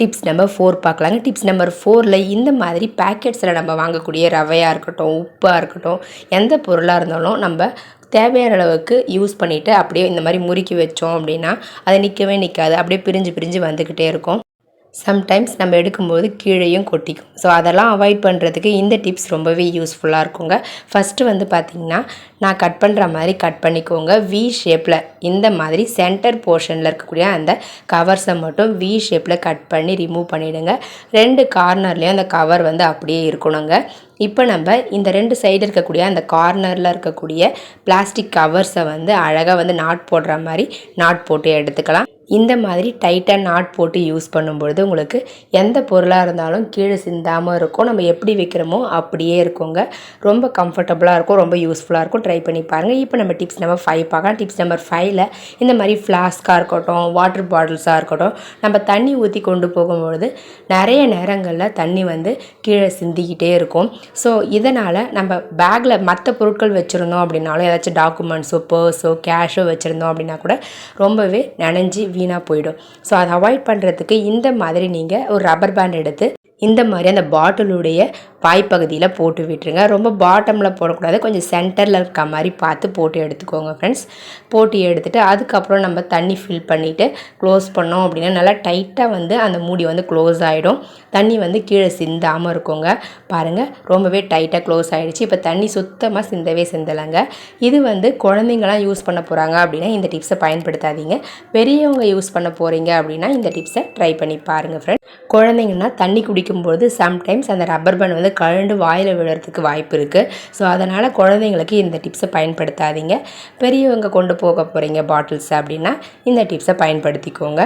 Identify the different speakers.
Speaker 1: Tips number four பார்க்கலாங்க. Tips number ஃபோரில் இந்த மாதிரி பேக்கெட்ஸில் நம்ம வாங்கக்கூடிய ரவையாக இருக்கட்டும் உப்பாக இருக்கட்டும் எந்த பொருளாக இருந்தாலும் நம்ம தேவையான அளவுக்கு யூஸ் பண்ணிவிட்டு அப்படியே இந்த மாதிரி முறுக்கி வச்சோம் அப்படின்னா அது நிற்கவே நிற்காது அப்படியே பிரிஞ்சு பிரிஞ்சு வந்துக்கிட்டே இருக்கும். சம்டைம்ஸ் நம்ம எடுக்கும்போது கீழேயும் கொட்டிக்கும். ஸோ அதெல்லாம் அவாய்ட் பண்ணுறதுக்கு இந்த டிப்ஸ் ரொம்பவே யூஸ்ஃபுல்லாக இருக்குங்க. ஃபஸ்ட்டு வந்து பார்த்திங்கன்னா நான் கட் பண்ணுற மாதிரி கட் பண்ணிக்கோங்க. வி ஷேப்பில் இந்த மாதிரி சென்டர் போர்ஷனில் இருக்கக்கூடிய அந்த கவர்ஸை மட்டும் வி ஷேப்பில் கட் பண்ணி ரிமூவ் பண்ணிவிடுங்க ரெண்டு கார்னர்லேயும் அந்த கவர் வந்து அப்படியே இருக்கணுங்க. இப்போ நம்ம இந்த ரெண்டு சைடு இருக்கக்கூடிய அந்த கார்னரில் இருக்கக்கூடிய பிளாஸ்டிக் கவர்ஸை வந்து அழகாக வந்து நாட் போடுற மாதிரி நாட் போட்டு எடுத்துக்கலாம். இந்த மாதிரி டைட்டாக நாட் போட்டு யூஸ் பண்ணும்பொழுது உங்களுக்கு எந்த பொருளாக இருந்தாலும் கீழே சிந்தாமல் இருக்கும். நம்ம எப்படி வைக்கிறோமோ அப்படியே இருக்குங்க. ரொம்ப கம்ஃபர்டபுளாக இருக்கும் ரொம்ப யூஸ்ஃபுல்லாக இருக்கும். ட்ரை பண்ணி பாருங்கள் இப்போ நம்ம டிப்ஸ் நம்பர் ஃபைவ் பார்க்கலாம். டிப்ஸ் நம்பர் ஃபைவ்ல இந்த மாதிரி ஃப்ளாஸ்காக இருக்கட்டும் வாட்டர் பாட்டில்ஸாக இருக்கட்டும் நம்ம தண்ணி ஊற்றி கொண்டு போகும்பொழுது நிறைய நேரங்களில் தண்ணி வந்து கீழே சிந்திக்கிட்டே இருக்கும். ஸோ இதனால் நம்ம பேக்கில் மற்ற பொருட்கள் வச்சுருந்தோம் அப்படின்னாலும் ஏதாச்சும் டாக்குமெண்ட்ஸோ பர்ஸோ கேஷோ வச்சுருந்தோம் அப்படின்னா கூட ரொம்பவே நனைஞ்சி வீணாக போயிடும். ஸோ அதை அவாய்ட் பண்ணுறதுக்கு இந்த மாதிரி நீங்கள் ஒரு ரப்பர் பேண்ட் எடுத்து இந்த மாதிரி அந்த பாட்டிலுடைய வாய்ப்பகுதியில் போட்டு விட்டுருங்க. ரொம்ப பாட்டமில் போடக்கூடாது. கொஞ்சம் சென்டரில் இருக்க மாதிரி பார்த்து போட்டு எடுத்துக்கோங்க ஃப்ரெண்ட்ஸ் போட்டு எடுத்துகிட்டு அதுக்கப்புறம் நம்ம தண்ணி ஃபில் பண்ணிவிட்டு க்ளோஸ் பண்ணோம் அப்படின்னா நல்லா டைட்டாக வந்து அந்த மூடி வந்து க்ளோஸ் ஆகிடும் தண்ணி வந்து கீழே சிந்தாமல் இருக்குங்க. பாருங்கள் ரொம்பவே டைட்டாக க்ளோஸ் ஆகிடுச்சு இப்போ தண்ணி சுத்தமாக சிந்தவே சிந்தலைங்க. இது வந்து குழந்தைங்களாம் யூஸ் பண்ண போகிறாங்க அப்படின்னா இந்த டிப்ஸை பயன்படுத்தாதீங்க. பெரியவங்க யூஸ் பண்ண போகிறீங்க அப்படின்னா இந்த டிப்ஸை ட்ரை பண்ணி பாருங்கள் ஃப்ரெண்ட்ஸ் குழந்தைங்கன்னா தண்ணி குடிக்க குடிக்கும்போது சம்டைம்ஸ் அந்த ரப்பர் பேண்ட் வந்து கழண்டு வாயில் விழுறதுக்கு வாய்ப்பு இருக்குது ஸோ அதனால் குழந்தைங்களுக்கு இந்த டிப்ஸை பயன்படுத்தாதீங்க. பெரியவங்க கொண்டு போக போகிறீங்க பாட்டில்ஸ் அப்படின்னா இந்த டிப்ஸை பயன்படுத்திக்கோங்க.